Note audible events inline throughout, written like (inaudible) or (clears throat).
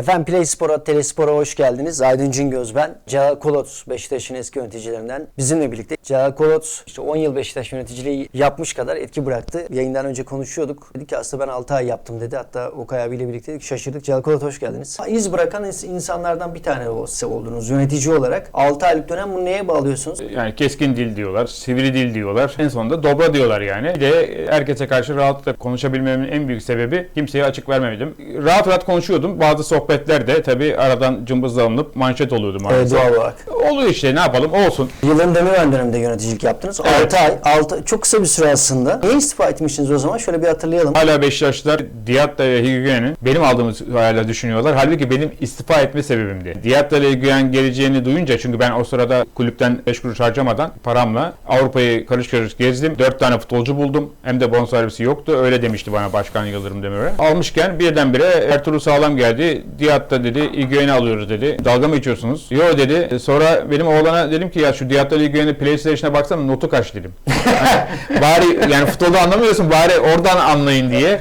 Efendim Play Spor'a, Telespor'a hoş geldiniz. Aydın Cingöz ben. Celal Kolot, Beşiktaş'ın eski yöneticilerinden bizimle birlikte. Celal Kolot işte 10 yıl Beşiktaş yöneticiliği yapmış kadar etki bıraktı. Yayından önce konuşuyorduk. Dedik ki aslında ben 6 ay yaptım dedi. Hatta Okay abiyle birlikteydik. Şaşırdık. Celal Kolot hoş geldiniz. İz bırakan ins- insanlardan bir tane size oldunuz yönetici olarak. 6 aylık dönem bunu neye bağlıyorsunuz? Yani keskin dil diyorlar, sivri dil diyorlar. En sonunda dobra diyorlar yani. Bir de herkese karşı rahatlıkla konuşabilmemin en büyük sebebi kimseye açık vermemedim. Rahat rahat konuşuyordum. Bazı sohbetlerde tabii aradan cımbızla alınıp manşet oluyordu maalesef. doğal olarak. Oluyor işte ne yapalım olsun. Yılın Demirören döneminde yöneticilik yaptınız. Evet. 6 ay, 6, çok kısa bir süre aslında. Niye istifa etmiştiniz o zaman? Şöyle bir hatırlayalım. Hala Beşiktaşlılar Diatta ve Higuain'in benim aldığımı hala düşünüyorlar. Halbuki benim istifa etme sebebimdi. Diatta ile Higuain geleceğini duyunca çünkü ben o sırada kulüpten 5 kuruş harcamadan paramla Avrupa'yı karış karış gezdim. 4 tane futbolcu buldum. Hem de bonservisi yoktu. Öyle demişti bana Başkan Yıldırım Demirören. Almışken birdenbire Ertuğrul Sağlam geldi. Diatta dedi Higuain'i alıyoruz dedi. Dalga mı geçiyorsunuz? Yo dedi. Sonra benim oğlana dedim ki ya şu Diatta ile Higuain'in PlayStation'a baksana notu kaç dedim. (laughs) bari yani futbolda anlamıyorsun bari oradan anlayın diye.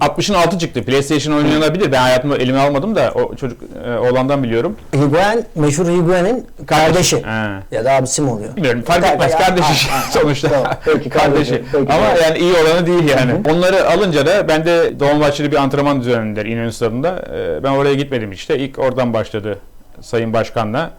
60'ın altı çıktı. PlayStation oynanabilir. Ben hayatımda elime almadım da o çocuk e, oğlandan biliyorum. Higuain, meşhur Higuain'in kardeşi. Ha. Ya da abisi mi oluyor? Bilmiyorum fark Ka- etmez ya- kardeşi Ha, ha, sonuçta. tamam. Peki, kardeşi. Peki, Ama evet. yani iyi olanı değil yani. Onları alınca da ben de Dolmabahçe'de bir antrenman düzenlendiler İnönü Stadı'nda. Ee, Ben oraya gitmedim işte. İlk oradan başladı Sayın Başkan'la.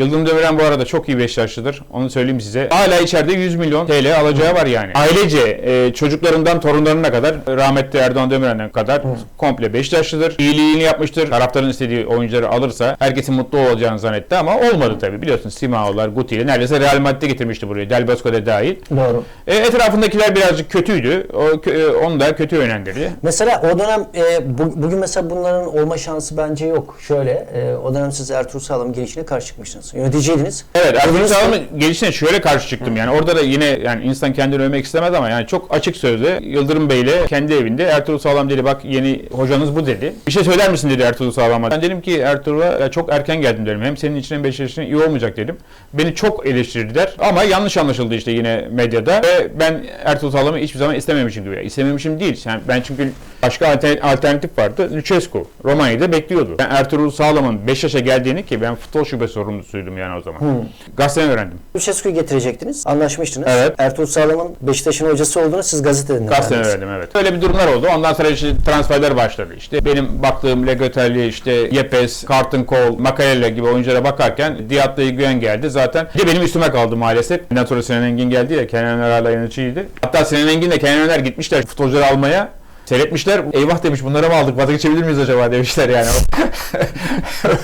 Yıldırım Demirel bu arada çok iyi Beşiktaşlıdır. Onu söyleyeyim size. Hala içeride 100 milyon TL alacağı var yani. Ailece e, çocuklarından torunlarına kadar rahmetli Erdoğan Demirel'den kadar komple Beşiktaşlıdır. İyiliğini yapmıştır. Taraftarın istediği oyuncuları alırsa herkesin mutlu olacağını zannetti ama olmadı tabii. Biliyorsun Simao'lar, Guti'yle neredeyse Real Madrid'e getirmişti burayı. Del Bosco da dahil. Doğru. E, etrafındakiler birazcık kötüydü. O, e, onu da kötü yönlendirdi. Mesela o dönem e, bu- bugün mesela bunların olma şansı bence yok. Şöyle e, o dönem siz Ertuğrul Sağlam'ın gelişine karşı çıkmıştınız. Yöneticiydiniz. Evet ki- Sağlam'ın gelişine şöyle karşı çıktım yani orada da yine yani insan kendini övmek istemez ama yani çok açık sözle Yıldırım Bey'le kendi evinde Ertuğrul Sağlam dedi bak yeni hocanız bu dedi. Bir şey söyler misin dedi Ertuğrul Sağlam'a. Ben dedim ki Ertuğrul'a "Ya çok erken geldim dedim. Hem senin için hem Beşiktaş için iyi olmayacak dedim. Beni çok eleştirdiler ama yanlış anlaşıldı işte yine medyada ve ben Ertuğrul Sağlam'ı hiçbir zaman istememişim gibi. İstememişim değil. Yani ben çünkü başka alter- alternatif vardı. Lucescu Romanya'da bekliyordu. Ben Ertuğrul Sağlam'ın Beşiktaş'a geldiğini ki ben futbol şube sorumlusuydum yani o zaman. Gazeteden öğrendim. Lucescu'yu getirecektiniz. Anlaşmıştınız. Evet. Ertuğrul Sağlam'ın Beşiktaş'ın hocası olduğunu siz gazeteden Gazeteden öğrendim evet. Öyle bir durumlar oldu. Ondan sonra işte transferler başladı. İşte benim baktığım Legotelli, işte Yepes, Carlton Cole, Makalele gibi oyunculara bakarken Diat'la Güven geldi. Zaten bir benim üstüme kaldı maalesef. Sonra Sinan Engin geldi ya. Kenan Öner hala yöneticiydi. Hatta Sinan Engin de Kenan Öner gitmişler futbolcuları almaya. Seyretmişler. Eyvah demiş bunlara mı aldık? Vazgeçebilir miyiz acaba demişler yani.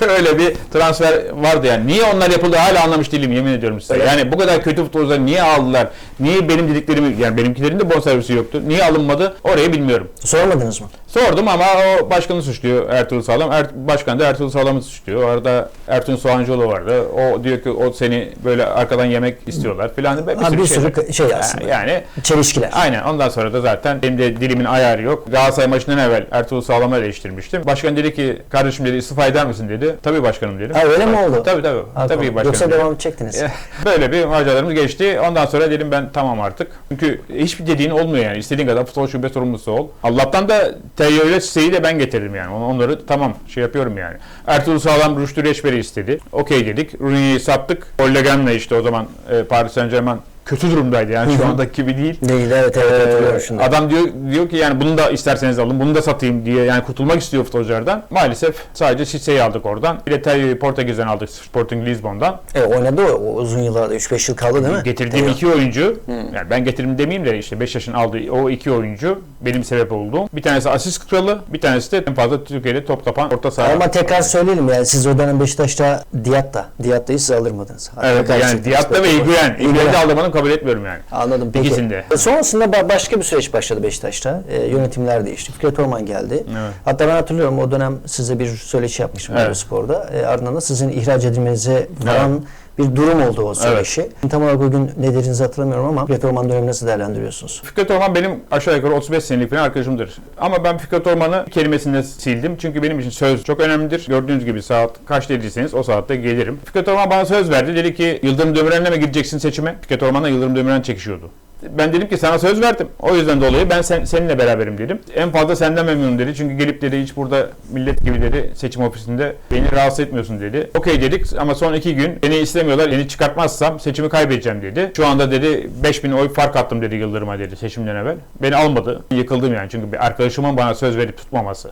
(laughs) Öyle bir transfer vardı yani. Niye onlar yapıldı hala anlamış değilim yemin ediyorum size. Öyle. Yani bu kadar kötü futbolcuları niye aldılar? Niye benim dediklerimi yani benimkilerin de bonservisi yoktu. Niye alınmadı? Orayı bilmiyorum. Sormadınız mı? Sordum ama o başkanı suçluyor Ertuğrul Sağlam. Er, başkan da Ertuğrul Sağlam'ı suçluyor. Orada Ertuğrul Soğancıoğlu vardı. O diyor ki o seni böyle arkadan yemek istiyorlar filan. Bir, bir sürü şeyler. şey aslında. Yani Çelişkiler. Aynen. Ondan sonra da zaten benim de dilimin ayarı yok. Galatasaray maçından evvel Ertuğrul Sağlam'ı eleştirmiştim. Başkan dedi ki kardeşim dedi istifa eder misin dedi. Tabii başkanım dedim. Ha, öyle mi oldu? Tabii tabii. Ha, tabii başkanım. Yoksa devam edecektiniz. (laughs) Böyle bir maceralarımız geçti. Ondan sonra dedim ben tamam artık. Çünkü hiçbir dediğin olmuyor yani. İstediğin kadar futbol şube sorumlusu ol. Allah'tan da Teyo ile Sise'yi de ben getirdim yani. On- Onları tamam şey yapıyorum yani. Ertuğrul Sağlam Rüştü Reçber'i istedi. Okey dedik. Rooney'i sattık. Ollegan'la işte o zaman e, Paris Saint Germain kötü durumdaydı yani şu andaki gibi değil. Değil evet evet Ee, şimdi. adam diyor diyor ki yani bunu da isterseniz alın, bunu da satayım diye yani kurtulmak istiyor futbolculardan. Maalesef sadece Sise'yi aldık oradan. Bir de Telio'yu Portekiz'den aldık Sporting Lisbon'dan. E, oynadı o, o uzun yıllarda 3-5 yıl kaldı değil mi? Getirdiğim Teo. iki oyuncu, yani ben getirdim demeyeyim de işte 5 yaşın aldığı o iki oyuncu benim sebep olduğum. Bir tanesi asist kralı, bir tanesi de en fazla Türkiye'de top kapan orta saha. Ama tekrar söyleyelim yani siz o dönem Beşiktaş'ta Diatta, Diatta'yı siz alırmadınız. Evet yani. Diatta ve Higuain. Higuain. Higuain'i aldırmanı kabul etmiyorum yani. Anladım peki. İkisinde. E, Sonrasında ba- başka bir süreç başladı Beşiktaş'ta. E, yönetimler değişti. Fikret Orman geldi. Evet. Hatta ben hatırlıyorum o dönem size bir söyleşi yapmıştım Evet. Eurospor'da. E, ardından da sizin ihraç edilmenize varan bir durum oldu o söyleşi. Tam olarak o gün ne dediğinizi hatırlamıyorum ama Fikret Orman dönemi nasıl değerlendiriyorsunuz? Fikret Orman benim aşağı yukarı 35 senelik falan arkadaşımdır. Ama ben Fikret Orman'ı kelimesinde sildim. Çünkü benim için söz çok önemlidir. Gördüğünüz gibi saat kaç dediyseniz o saatte gelirim. Fikret Orman bana söz verdi. Dedi ki Yıldırım Demirel'le mi gideceksin seçime? Fikret Orman'la Yıldırım Demirel çekişiyordu. Ben dedim ki sana söz verdim. O yüzden dolayı ben sen, seninle beraberim dedim. En fazla senden memnunum dedi. Çünkü gelip dedi hiç burada millet gibi dedi seçim ofisinde beni rahatsız etmiyorsun dedi. Okey dedik ama son iki gün beni istemiyorlar. Beni çıkartmazsam seçimi kaybedeceğim dedi. Şu anda dedi 5000 oy fark attım dedi Yıldırım'a dedi seçimden evvel. Beni almadı. Yıkıldım yani çünkü bir arkadaşımın bana söz verip tutmaması.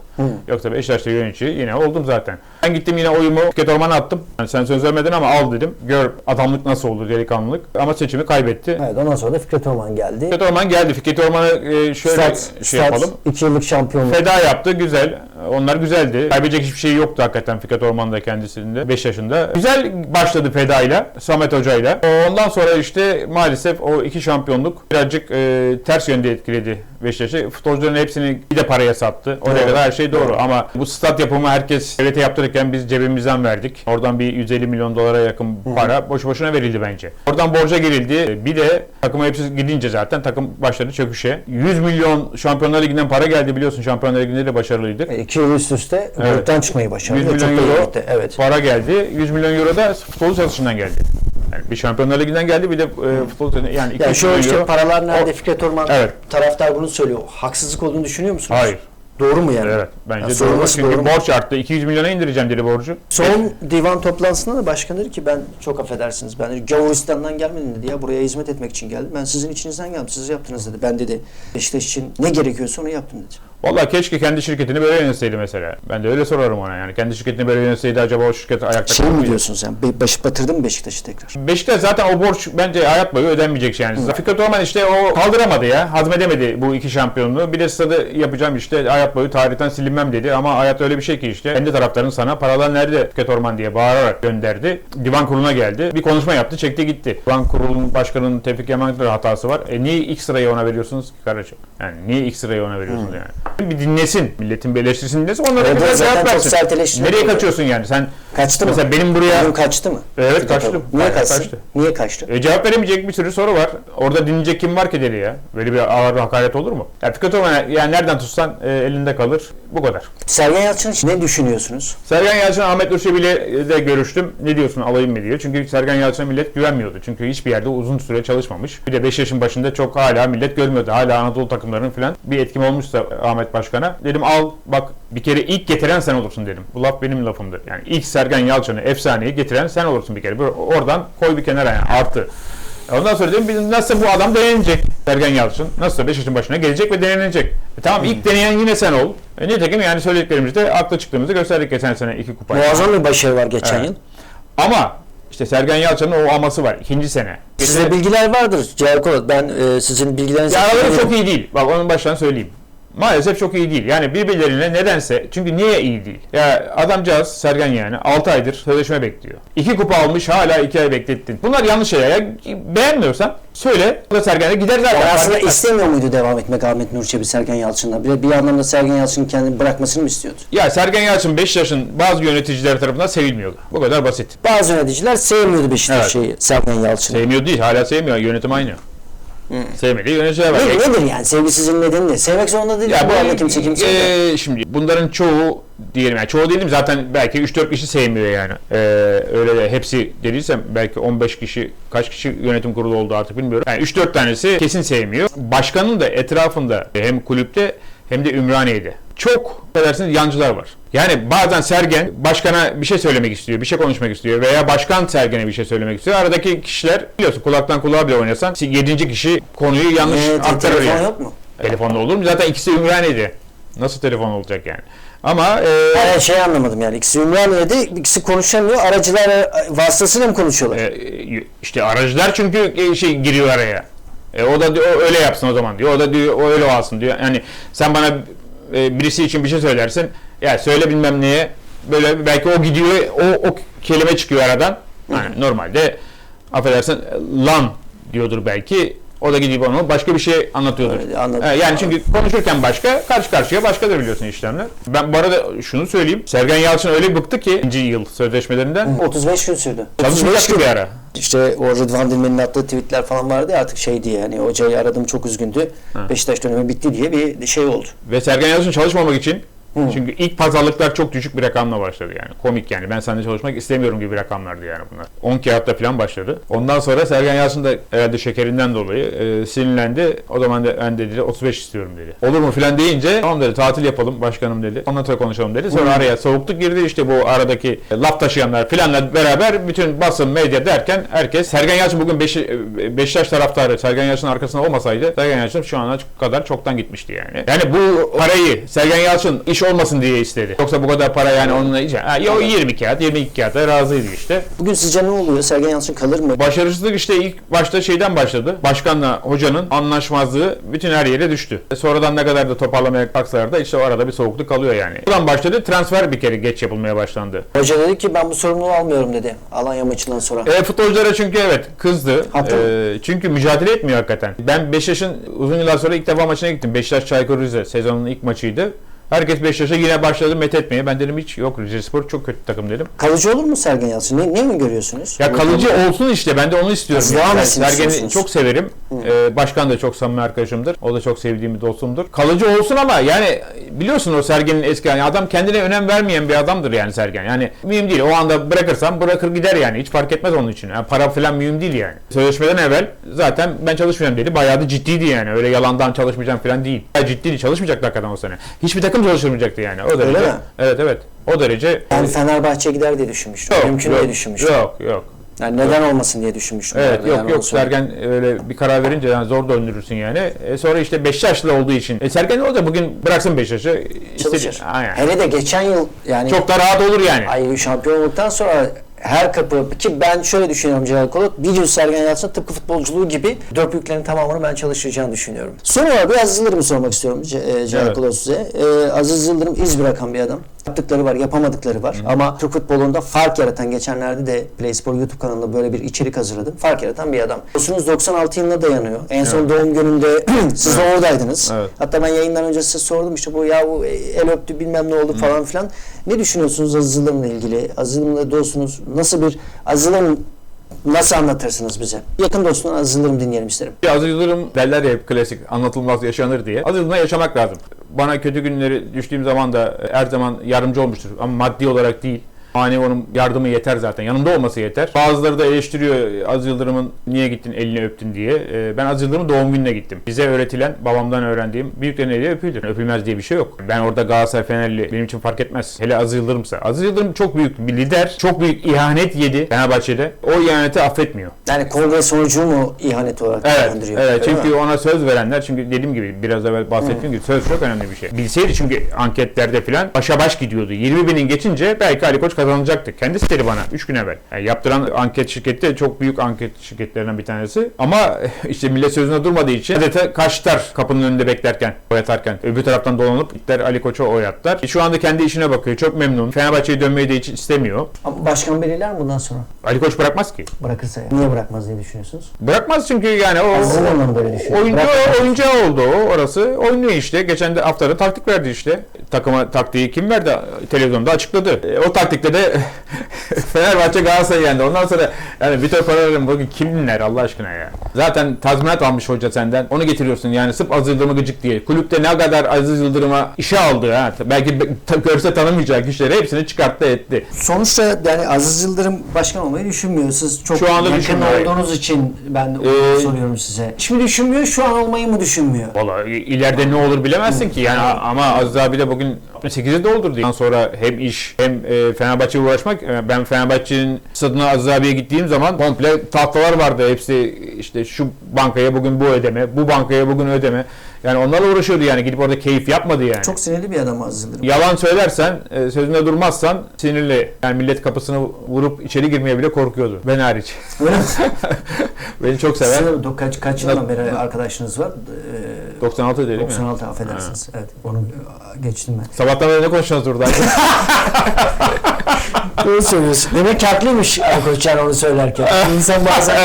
Yoksa Beşiktaş'ta yönetici yine oldum zaten. Ben gittim yine oyumu Fikret Orman'a attım. Yani sen söz vermedin ama al dedim. Gör adamlık nasıl olur delikanlılık. Ama seçimi kaybetti. Evet ondan sonra da Fikret Orman geldi. Fikret Orman geldi. Fikret Orman'ı e, şöyle Stat, şey Stat yapalım. 2 yıllık şampiyonluk. Feda yaptı. Güzel. Onlar güzeldi. Kaybedecek hiçbir şey yoktu hakikaten Fikret Orman'da kendisinde. 5 yaşında. Güzel başladı Feda'yla. Samet Hoca'yla. Ondan sonra işte maalesef o iki şampiyonluk birazcık e, ters yönde etkiledi Beşiktaş'ı. Futbolcuların hepsini bir de paraya sattı. Oraya Doğru. kadar her şey doğru. Ama bu stat yapımı herkes devlete yaptırırken biz cebimizden verdik. Oradan bir 150 milyon dolara yakın para boşu boşuna verildi bence. Oradan borca girildi. Bir de takıma hepsi gidince zaten takım başladı çöküşe. 100 milyon Şampiyonlar Ligi'nden para geldi biliyorsun. Şampiyonlar Ligi'nde de başarılıydık. 2 yıl üst üste Evet. gruptan çıkmayı başardı. 100 Çok milyon iyi euro Evet. para geldi. 100 milyon euro da futbol satışından geldi. Yani bir Şampiyonlar Ligi'nden geldi bir de e, futbol yani 200 Yani şu işte euro. paralar nerede O- Fikret Orman Evet. taraftar bunu söylüyor. Haksızlık olduğunu düşünüyor musunuz? Hayır. Doğru mu yani? Evet. Bence Ya doğru. Çünkü doğru mu? borç arttı. 200 milyona indireceğim dedi borcu. Son divan toplantısında da başkan dedi ki ben çok affedersiniz ben dedi, Gavuristan'dan gelmedim dedi ya buraya hizmet etmek için geldim. Ben sizin içinizden geldim siz yaptınız dedi. Ben dedi Beşiktaş için ne gerekiyorsa onu yaptım dedi. Vallahi keşke kendi şirketini böyle yönetseydi mesela. Ben de öyle sorarım ona yani. Kendi şirketini böyle yönetseydi acaba o şirket ayakta Şey kalır mi mıydı? diyorsun sen? Be- başı batırdın mı Beşiktaş'ı tekrar? Beşiktaş zaten o borç bence hayat boyu ödenmeyecek yani. Fikret Orman işte o kaldıramadı ya. Hazmedemedi bu iki şampiyonluğu. Bir de stadı yapacağım işte hayat boyu tarihten silinmem dedi ama hayat öyle bir şey ki işte. Kendi taraftarın sana paralar nerede Fikret Orman diye bağırarak gönderdi. Divan kuruluna geldi. Bir konuşma yaptı çekti gitti. Divan kurulunun başkanının Tevfik Yaman'ın hatası var. E niye ilk sırayı ona veriyorsunuz ki kardeşim? Yani niye ilk sırayı ona veriyorsunuz yani? Bir dinlesin. Milletin bir eleştirisini dinlesin. Onlara Evet, evet, zaten cevap versin. Nereye kaçıyorsun yani? Sen Kaçtı mı? mesela benim buraya Bugün kaçtı mı? Evet, Fikret kaçtı. Orman. Niye kaçtı? kaçtı. Niye kaçtı? E, cevap veremeyecek bir sürü soru var. Orada dinleyecek kim var ki dedi ya. Böyle bir ağır bir hakaret olur mu? Ya Fikret Orman yani nereden tutsan e, elinde kalır. Bu kadar. Sergen Yalçın için ne düşünüyorsunuz? Sergen Yalçın Ahmet Nur Çebi'yle de görüştüm. Ne diyorsun alayım mı diyor. Çünkü Sergen Yalçın'a millet güvenmiyordu. Çünkü hiçbir yerde uzun süre çalışmamış. Bir de 5 yaşın başında çok hala millet görmüyordu. Hala Anadolu takımlarının falan bir etkim olmuşsa Ahmet Başkan'a. Dedim al bak bir kere ilk getiren sen olursun dedim. Bu laf benim lafımdır. Yani ilk Sergen Yalçın'ı efsaneyi getiren sen olursun bir kere. Böyle oradan koy bir kenara yani artı. Ondan sonra biz nasıl bu adam denenecek Sergen Yalçın. Nasıl 5 yaşın başına gelecek ve denenecek. E tamam ilk deneyen yine sen ol. E nitekim yani söylediklerimizde haklı çıktığımızı gösterdik geçen sene iki kupa. Muazzam bir başarı var geçen Evet. yıl. Ama işte Sergen Yalçın'ın o aması var. ikinci sene. Sizde bilgiler vardır Cevher Kolat. Ben e, sizin bilgilerinizi... Ya araları çok iyi değil. Bak onun baştan söyleyeyim. Maalesef çok iyi değil. Yani birbirlerine nedense çünkü niye iyi değil? Ya adamcağız Sergen yani 6 aydır sözleşme bekliyor. 2 kupa almış hala 2 ay beklettin. Bunlar yanlış şeyler. Ya beğenmiyorsan söyle. O da Sergen'e gider zaten. Yani aslında etmez. istemiyor muydu devam etmek Ahmet Nur Çebi Sergen Yalçın'la? Bir, bir anlamda Sergen Yalçın'ın kendini bırakmasını mı istiyordu? Ya Sergen Yalçın 5 yaşın bazı yöneticiler tarafından sevilmiyordu. Bu kadar basit. Bazı yöneticiler sevmiyordu Beşiktaş'ı Sergen Yalçın'ı. Sevmiyor değil. Hala sevmiyor. Yönetim aynı. Sevmediği yöneticiler var. Ne, nedir yani? Sevgisizliğin nedeni ne? Sevmek zorunda değil. Ya bu arada kimse kimse. e, şimdi bunların çoğu diyelim yani çoğu değilim zaten belki 3-4 kişi sevmiyor yani. E, öyle de hepsi dediysem belki 15 kişi kaç kişi yönetim kurulu oldu artık bilmiyorum. Yani 3-4 tanesi kesin sevmiyor. Başkanın da etrafında hem kulüpte hem de Ümraniye'de çok affedersiniz yancılar var. Yani bazen Sergen başkana bir şey söylemek istiyor, bir şey konuşmak istiyor veya başkan Sergen'e bir şey söylemek istiyor. Aradaki kişiler biliyorsun kulaktan kulağa bile oynasan 7. kişi konuyu yanlış Ee, aktarır telefon yani. yok mu? Telefonda olur mu? Zaten ikisi Ümraniye'de. Nasıl telefon olacak yani? Ama e, Hayır şey anlamadım yani. İkisi Ümraniye'de, ikisi konuşamıyor. Aracılar vasıtasıyla mı konuşuyorlar? e, işte aracılar çünkü e, şey giriyor araya. E, o da diyor, o öyle yapsın o zaman diyor. O da diyor o öyle olsun diyor. Yani sen bana e, birisi için bir şey söylersin. Ya söyle bilmem neye. Böyle belki o gidiyor o, o kelime çıkıyor aradan. Yani normalde affedersin lan diyordur belki. O da gidip onu başka bir şey anlatıyordur. Öyle, anladım. E, yani çünkü konuşurken başka, karşı karşıya başkadır biliyorsun işlemler. Ben bu arada şunu söyleyeyim. Sergen Yalçın öyle bıktı ki ikinci yıl sözleşmelerinden 35 gün sürdü. çalışmayacak bir ara. İşte o Rıdvan Dilmen'in attığı tweetler falan vardı ya artık şey diye hani hocayı aradım çok üzgündü. Beşiktaş dönemi bitti diye bir şey oldu. Ve Sergen Yalçın çalışmamak için Çünkü ilk pazarlıklar çok düşük bir rakamla başladı yani. Komik yani. Ben seninle çalışmak istemiyorum gibi rakamlardı yani bunlar. 10 kağıtta falan başladı. Ondan sonra Sergen Yalçın da herhalde şekerinden dolayı e, sinirlendi. O zaman da ben dedi 35 istiyorum dedi. Olur mu falan deyince tamam dedi tatil yapalım başkanım dedi. Ondan sonra konuşalım dedi. Sonra araya soğukluk girdi işte bu aradaki laf taşıyanlar filanla beraber bütün basın medya derken herkes Sergen Yalçın bugün Beşi, Beşiktaş taraftarı Sergen Yalçın'ın arkasında olmasaydı Sergen Yalçın şu ana kadar çoktan gitmişti yani. Yani bu parayı Sergen Yalçın iş olmasın diye istedi. Yoksa bu kadar para yani onunla iş. Ha, yo 20 kağıt 22 kağıta razıydı işte. Bugün sizce ne oluyor? Sergen Yalçın kalır mı? Başarısızlık işte ilk başta şeyden başladı. Başkanla hocanın anlaşmazlığı bütün her yere düştü. E, Sonradan ne kadar da toparlamaya kalksalar da işte o arada bir soğukluk kalıyor yani. Buradan başladı. Transfer bir kere geç yapılmaya başlandı. Hoca dedi ki ben bu sorumluluğu almıyorum dedi. Alanya maçından sonra. E, futbolculara çünkü evet kızdı. E, çünkü mücadele etmiyor hakikaten. Ben Beşiktaş'ın uzun yıllar sonra ilk defa maçına gittim. Beşiktaş Çaykur Rize sezonun ilk maçıydı. Herkes Beşiktaş'a yine başladı met etmeye. Ben dedim hiç yok Rizespor çok kötü takım dedim. Kalıcı olur mu Sergen Yalçın? Ne, ne mi görüyorsunuz? Ya kalıcı olsun işte ben de onu istiyorum. Devam Yani etsin Sergen'i istiyorsunuz. çok severim. Ee, başkan da çok samimi arkadaşımdır. O da çok sevdiğim bir dostumdur. Kalıcı olsun ama yani biliyorsun o Sergen'in eski yani adam kendine önem vermeyen bir adamdır yani Sergen. Yani mühim değil. O anda bırakırsam bırakır gider yani. Hiç fark etmez onun için. Yani para falan mühim değil yani. Sözleşmeden evvel zaten ben çalışmayacağım dedi. Bayağı da ciddiydi yani. Öyle yalandan çalışmayacağım falan değil. Bayağı ciddiydi. Çalışmayacaktı hakikaten o sene. Hiçbir takım çalıştırmayacaktı yani. O derece. mi? Evet evet. O derece. Yani Fenerbahçe'ye gider diye düşünmüştüm. Yok, Mümkün yok, diye düşünmüştüm. Yok yok. Yani neden olmasın diye düşünmüştüm. Evet yok yani yok. Sergen öyle bir karar verince yani zor döndürürsün yani. E, sonra işte Beşiktaşlı olduğu için. E, Sergen o da bugün bıraksın Beşiktaş'ı. çalışır. Aynen. Hele de geçen yıl yani Çok da rahat olur yani. ay şampiyon olduktan sonra her kapı ki ben şöyle düşünüyorum Celal Kolot. Bir yıl Sergen Yalçın tıpkı futbolculuğu gibi dört büyüklerin tamamını ben çalışacağını düşünüyorum. Soru var. Bir Aziz Yıldırım'ı sormak istiyorum e, Celal Evet. Kolot size. E, Aziz Yıldırım iz bırakan bir adam. Yaptıkları var, yapamadıkları var. Ama Türk futbolunda fark yaratan, geçenlerde de PlaySpor YouTube kanalında böyle bir içerik hazırladım. Fark yaratan bir adam. Biliyorsunuz 96 yılına dayanıyor. En son doğum gününde (clears throat) siz de oradaydınız. Evet. Hatta ben yayından önce size sordum işte bu ya bu el öptü bilmem ne oldu falan filan. Ne düşünüyorsunuz Aziz Yıldırım'la ilgili? Aziz Yıldırım'la dostunuz. Nasıl bir Aziz Yıldırım nasıl anlatırsınız bize? Yakın dostundan Aziz Yıldırım dinleyelim isterim. Bir Aziz Yıldırım derler ya hep klasik anlatılmaz yaşanır diye. Aziz Yıldırım'la yaşamak lazım. Bana kötü günleri düştüğüm zaman da her zaman yardımcı olmuştur. Ama maddi olarak değil. Manevi onun yardımı yeter zaten. Yanında olması yeter. Bazıları da eleştiriyor Aziz Yıldırım'ın niye gittin elini öptün diye. Ee, Ben Aziz Yıldırım'ın doğum gününe gittim. Bize öğretilen, babamdan öğrendiğim büyüklerin eli öpülür. Öpülmez diye bir şey yok. Ben orada Galatasaray Fenerli benim için fark etmez. Hele Aziz Yıldırım'sa. Aziz Yıldırım çok büyük bir lider. Çok büyük ihanet yedi Fenerbahçe'de. O ihaneti affetmiyor. Yani kongre sonucu mu ihanet olarak Evet, değerlendiriyor? evet. Çünkü ona söz verenler, çünkü dediğim gibi biraz evvel bahsettiğim gibi söz çok önemli bir şey. Bilseydi çünkü anketlerde filan başa baş gidiyordu. 20 binin geçince belki Ali Koç kazanacaktı. Kendisi dedi bana 3 gün evvel. Yani yaptıran anket şirketi de çok büyük anket şirketlerinden bir tanesi. Ama (laughs) işte millet sözüne durmadığı için adeta kaçtılar kapının önünde beklerken, oy atarken. Öbür taraftan dolanıp gittiler Ali Koç'a oy attılar. E, Şu anda kendi işine bakıyor. Çok memnun. Fenerbahçe'ye dönmeyi de hiç istemiyor. Ama başkan belirler mi bundan sonra? Ali Koç bırakmaz ki. Bırakırsa ya. Niye bırakmaz diye düşünüyorsunuz? Bırakmaz çünkü yani o... Yıldırım mı böyle düşünüyor? Oyuncu, Bırakmaz. oyuncağı oldu o orası. Oynuyor işte. Geçen de haftada taktik verdi işte. Takıma taktiği kim verdi? Televizyonda açıkladı. E, o taktikte de (laughs) Fenerbahçe Galatasaray yendi. Ondan sonra yani Vitor Pereira'nın bugün kim dinler Allah aşkına ya. Zaten tazminat almış hoca senden. Onu getiriyorsun yani sırf Aziz Yıldırım'a gıcık diye. Kulüpte ne kadar Aziz Yıldırım'a işe aldı ha. Belki görse tanımayacak kişileri hepsini çıkarttı etti. Sonuçta yani Aziz Yıldırım başkan olmayı düşünmüyor. Siz çok Şu anda yakın olduğunuz için ben Ee, soruyorum size. Mi düşünmüyor, şu an olmayı mı düşünmüyor? Valla ileride ne olur bilemezsin ki. Yani ama Aziz abi de bugün 68'i doldurdu. Ondan sonra hem iş hem e, Fenerbahçe'ye uğraşmak. E, Ben Fenerbahçe'nin stadına Aziz abiye gittiğim zaman komple tahtalar vardı. Hepsi işte şu bankaya bugün bu ödeme, bu bankaya bugün ödeme. Yani onlarla uğraşıyordu yani. Gidip orada keyif yapmadı yani. Çok sinirli bir adam Aziz Yıldırım. Yalan söylersen, e, sözünde durmazsan sinirli. Yani millet kapısını vurup içeri girmeye bile korkuyordu. Ben hariç. Öyle mi? (laughs) Beni çok sever. Do- kaç, kaç yıldan beri arkadaşınız var? Ee, 96 değil mi? 96 affedersiniz. Evet, onu e, geçtim ben. Sabahtan beri ne konuşuyoruz burada? (laughs) Doğru söylüyorsun. Demek ki haklıymış Ali Koç yani onu söylerken. İnsan bazen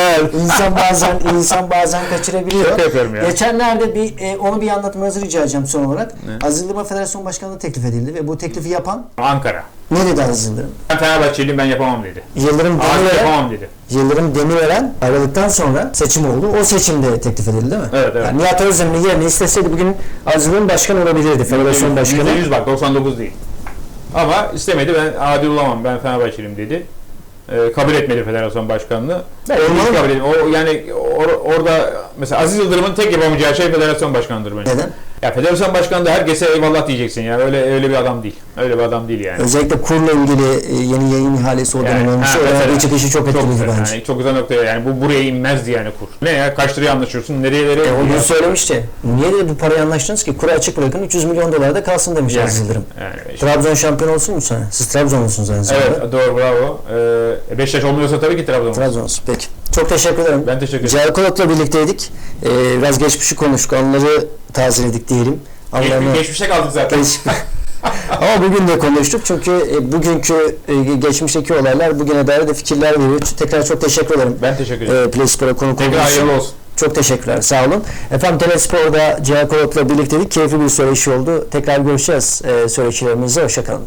insan bazen insan bazen kaçırabiliyor. Şaka yapıyorum ya. Geçenlerde bir e, onu bir anlatmanızı rica edeceğim son olarak. Aziz Yıldırım'a Federasyon Başkanlığı teklif edildi ve bu teklifi yapan Ankara. Ne dedi Aziz Yıldırım? Ben Fenerbahçeliyim ben yapamam dedi. Yıldırım Abi Demirören, yapamam dedi. Yıldırım Demirören ayrıldıktan sonra seçim oldu. O seçimde teklif edildi değil mi? Evet, evet. Yani Nihat Özdemir'in yerine isteseydi bugün Aziz Yıldırım başkan olabilirdi. Federasyon başkanı. %100 bak 99 değil. Ama istemedi ben adil olamam ben Fenerbahçeliyim dedi. Ee, kabul etmedi federasyon başkanlığı. Ben Olmalı kabul etmedim. O yani or- orada mesela Aziz Yıldırım'ın tek yapamayacağı şey federasyon başkanıdır bence. Neden? Ya federasyon başkanı da herkese eyvallah diyeceksin ya. Öyle öyle bir adam değil. Öyle bir adam değil yani. Özellikle kurla ilgili e, yeni yayın ihalesi o dönem Yani, olmuş. ha, mesela. çıkışı çok etkiliydi güzel, bence. yani çok güzel noktaya yani bu buraya inmezdi yani kur. Ne ya kaç liraya anlaşıyorsun nereye E, o gün söylemişti. Niye dedi bu parayı anlaştınız ki? Kuru açık bırakın 300 milyon dolar da kalsın demiş Yani, Aziz Yıldırım. yani işte- Trabzon şampiyon olsun mu sana? Siz Trabzonlusunuz aynı zamanda. Evet doğru bravo. Ee, Beşiktaş olmuyorsa tabii ki Trabzon. Trabzon olsun. Peki. Çok teşekkür ederim. Ben teşekkür ederim. Cahil Kolot'la birlikteydik. Ee, biraz geçmişi konuştuk. Anıları tazeledik diyelim. Anılarını... Geç, geçmişe kaldık zaten. (laughs) Ama bugün de konuştuk çünkü e, bugünkü e, geçmişteki olaylar bugüne dair de fikirler veriyor. Tekrar çok teşekkür ederim. Ben teşekkür ederim. E, Play Spor'a konuk Tekrar hayırlı olsun. Çok teşekkürler. Sağ olun. Efendim Telespor'da Cihal Kolot'la birlikteydik. Keyifli bir söyleşi oldu. Tekrar görüşeceğiz e, söyleşilerimizle. Hoşçakalın.